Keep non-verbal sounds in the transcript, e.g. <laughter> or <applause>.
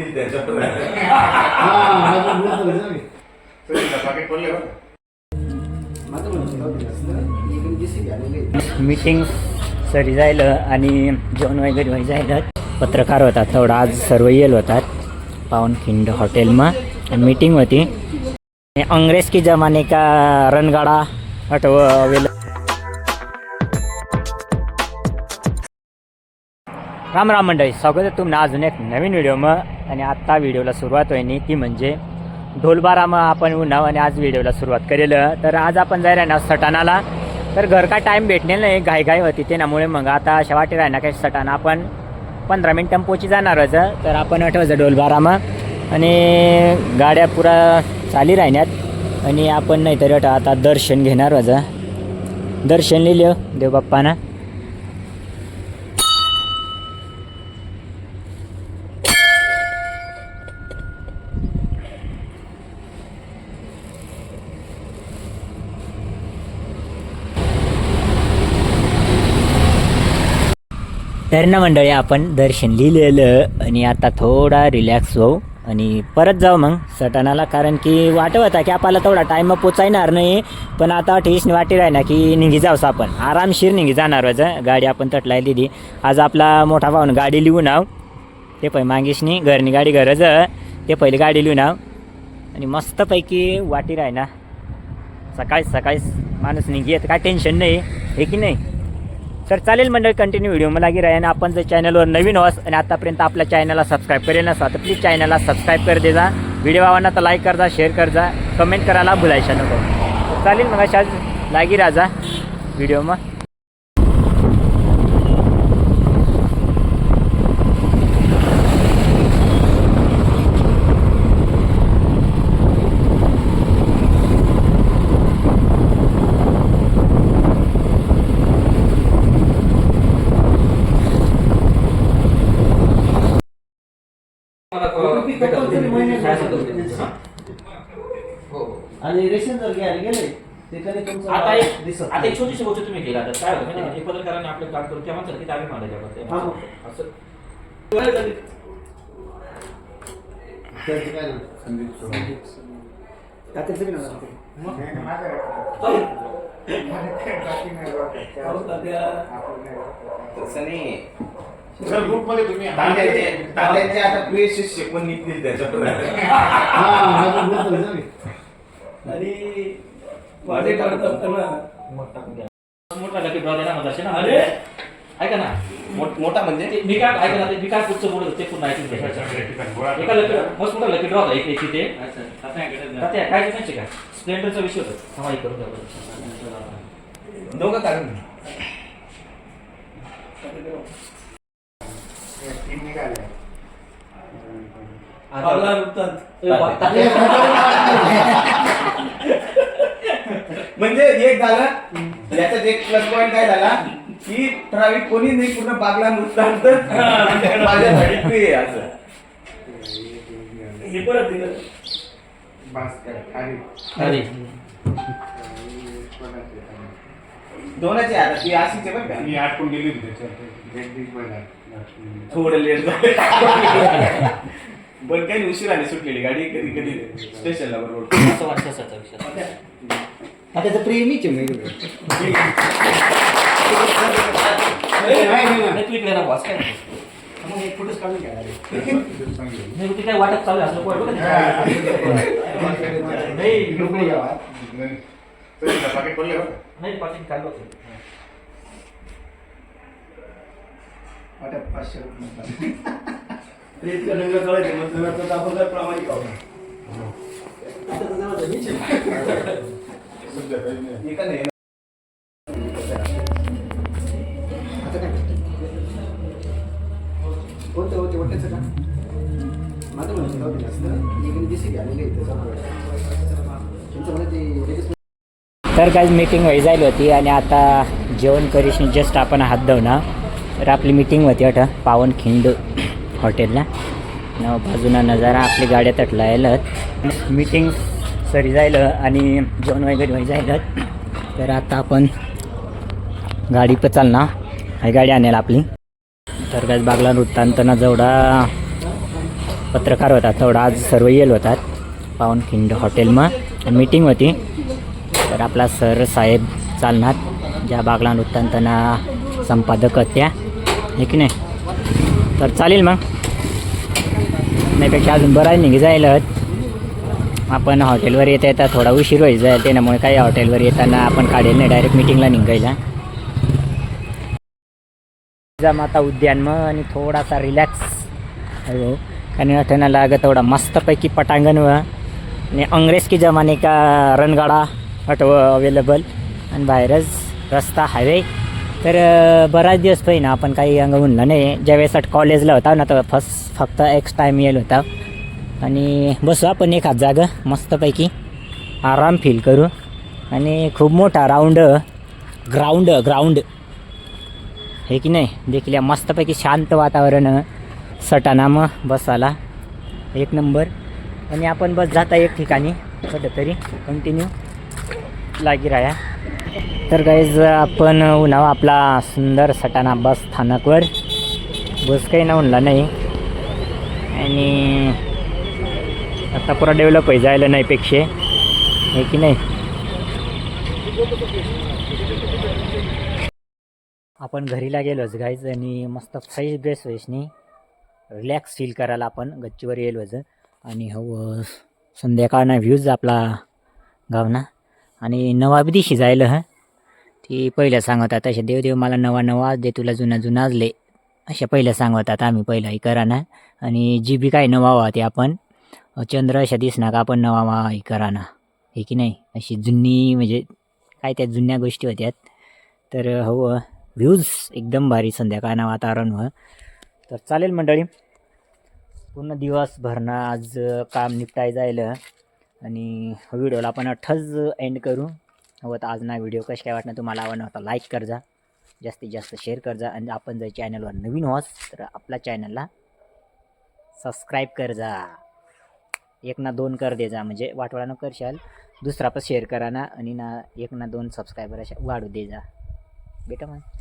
हा आहे. मीटिंग सरी जायलं आणि जेवण वगैरे व्हाय जायलं. पत्रकार होता थोडा आज सर्व येल होतात. पावनखिंड हॉटेलमा. मीटिंग होती. अंग्रेज की जमाने का रणगाडा आठवेल राम राम मंडळी स्वागत आहे तुम्हाला अजून एक नवीन व्हिडिओ मग आणि आत्ता व्हिडिओला सुरुवात होईनी ती म्हणजे ढोलबारा मग आपण उन्हाव आणि आज व्हिडिओला सुरुवात करेल. तर आज आपण जाय राहणार सटाणाला. तर घर का टाईम भेटणे नाही घाईघाई होती ते त्यामुळे मग आता अशा वाटी राहणार काही सटाणा. आपण पंधरा मिनिटं पोची जाणार तर आपण आठवायचं ढोलबारामा. आणि गाड्या पुरा चाली राहण्यात आणि आपण नाहीतरी आता आता दर्शन घेणार होतं दर्शन लिहिलं देवबाप्पाना. तर ना मंडळी आपण दर्शन लिहिलेलं आणि आता थोडा रिलॅक्स होऊ आणि परत जाऊ मग सटाणाला. कारण की वाटत होता की आपल्याला तेवढा टाईम पोचायणार नाही. पण आता ठेसने वाटी राहिना की निघी जाऊस आपण. आरामशीर निघी जाणार होतं गाडी आपण तटलाय दिली आज आपला मोठा भाऊन गाडी लिहून आव. ते पै मागेशनी घरनी गाडी गरज ते पहिले गाडी लिहून आव. आणि मस्तपैकी वाटी राहिना सकाळी सकाळीच माणूस निघी येत काय टेन्शन नाही. हे की नाही? तर चालेल मंडळ कंटिन्यू व्हिडिओ मला लागी राहा. आणि आपण जर चॅनलवर नवीन व्हास आणि आतापर्यंत आपल्या चॅनलला सबस्क्राईब करेल नसा तर प्लीज चॅनलला सबस्क्राईब कर दे जा व्हिडिओ आवडला तर लाईक करजा शेअर करजा. कमेंट करायला भुलायचा नको. चालेल मग अशाच लागी राजा व्हिडिओ मग आणि रेशन जर घ्यायला गेले ते कधी तुमचं आता एक दिसत आता एक नाही. छोटीशी गोष्ट तुम्ही केला तर काय होतं माहिती हा. आहे का? एक पत्रकाराने आपलं काम करून तेव्हा की आम्ही मांडायच्या हा, हो. असं त्यांचं काय नाव? बी. तसं नाही तात्यांचे तात्यांचे आता प्रिय शिष्य पण निघतील हा अजून बोलतो ना मी. मोठा लकी ड्रॉ देणार असे ना? ऐका ना. मोठा म्हणजे? ते मी काय ऐका ना ते मी काय पुढचं बोलत ते पूर्ण ऐकून घ्या. एका लकी मस्त मोठा लकी ड्रॉ होता एक एक तिथे तात्या काय माहिती का? स्प्लेंडरचा विषय होता. सवाई करून द्या. दोघं ए, वा- तात्या, <laughs> म्हणजे एक झालं याच्यात एक प्लस पॉईंट काय झाला की ठराविक कोणी नाही पूर्ण बागला नुसतं माझ्यासाठी प्रिय आहे असं. अरे, दोनाची आता ती अशीच आहे बरं का. मी आटकून गेली होती त्याच्यात थोडं लेट झालं. पण काही उशिराने सुटलेली गाडी कधी कधी. स्टेशनला बरोबर असं वाटतं सचा विषय तात्याचं प्रेमीच आहे मी. नाही, नाही, नाही. नाही, तू इकडे ना बॉस काय? मग एक फोटोच काढून घ्या ते काय वाटत चालू आहे असं पोर बघा नाही घ्यावा. पाकिट पडले नाही पाटील काढलं वाट्यात पाचशे रुपये. रंग कळायचे, मग आता आपण काय प्रामाणिक आहोत. होते होते वाटायचं का माझं म्हणणं जाऊ दे असं. इकडे JCB आलेली आहे त्याच्यामुळे. त्यांचं म्हणणं ते लगेच तर काही मीटिंग व्हायची जायला होती आणि आता जेवण करीशी जस्ट आपण हात धुवणार तर आपली मीटिंग होती अठा पावनखिंड हॉटेलला न बाजूला नजारा आपली गाड्या तटला यायला मीटिंग सरी जायलं आणि जेवण वगैरे व्हायचं जायलं तर आता आपण गाडी पण चालणार. ही गाडी आणायला आपली. तर काय बागला वृत्तांतना जेवढा पत्रकार होता तेवढा आज सर्व येल होतात. पावनखिंड हॉटेलमा. मीटिंग होती. तर आपला सर साहेब चालणार. ज्या बागला वृत्तांतना संपादक होत्या. हे की नाही? तर चालेल मग. नाहीपेक्षा अजून बरा निघी जायला आपण हॉटेलवर येता येता थोडा उशीर होईल जाय त्याच्यामुळे काही हॉटेलवर येताना आपण काढेल नाही डायरेक्ट मिटिंगला निघायला. माता उद्यान मग आणि थोडासा रिलॅक्स हो. कारण वाटणं लागत थोडा मस्तपैकी पटांगण व. आणि अंग्रेज की जमाने का रणगाडा ऑटो अवेलेबल आणि बाहेरच रस्ता हायवे तर बराच दिवस पहिला आपण काही अंग म्हणलं नाही. ज्यावेळेस आठ कॉलेजला होता ना तर फर्स्ट फक्त एक्स टाईम येईल होता. आणि बसू आपण एखाद जागा मस्तपैकी. आराम फील करू. आणि खूप मोठा राऊंड ग्राउंड ग्राउंड हे की नाही? देखील या मस्तपैकी शांत वातावरण सटाणा मग बसाला. एक नंबर आणि आपण बस जाता एक ठिकाणी कुठंतरी कंटिन्यू लागी राहा तर गाईज आपण उन्हावा आपला सुंदर सटाणा बस स्थानकवर. बस काही ना उनला नाही. आणि आता पुरा डेव्हलप आहे जायला नाही पेक्षा आहे. की नाही? आपण घरीला गेलोच गाईज आणि मस्त फ्रेश ड्रेस वेसनी रिलॅक्स फील करायला आपण गच्चीवर येलोच. आणि हो संध्याकाळना व्ह्यूज आपला गावना. आणि नवा बी दिशी जायला हं. ती पहिलं सांगतात तसे देव देव मला नवा नवा दे तुला जुना जुनाजले अशा पहिलं सांगतात आम्ही पहिलं हे करा ना. आणि जी बी काय नवा ते आपण. चंद्र अशा दिसना का आपण नवा हे करा ना हे की नाही? अशी जुनी म्हणजे काय त्या जुन्या गोष्टी होत्यात. तर हो व्ह्यूज एकदम भारी संध्याकाळना वातावरण व. तर चालेल मंडळी. पूर्ण दिवसभरनं आज काम निपटाय जायलं. आणि हो, व्हिडिओला आपण अठ्ठच एंड करू. हवं तर आज ना व्हिडिओ कशी काय वाटणं तुम्हाला आवडणार होता लाईक करजा. जास्तीत जास्त शेअर करजा. आणि आपण जर चॅनलवर नवीन व्हास तर आपल्या चॅनलला सबस्क्राईब कर जा एक ना दोन कर दे जा म्हणजे वाटवाळानं करशाल. दुसरा पण शेअर करा ना आणि ना एक ना दोन सबस्क्रायबर अशा वाढू दे जा. बेटा मग.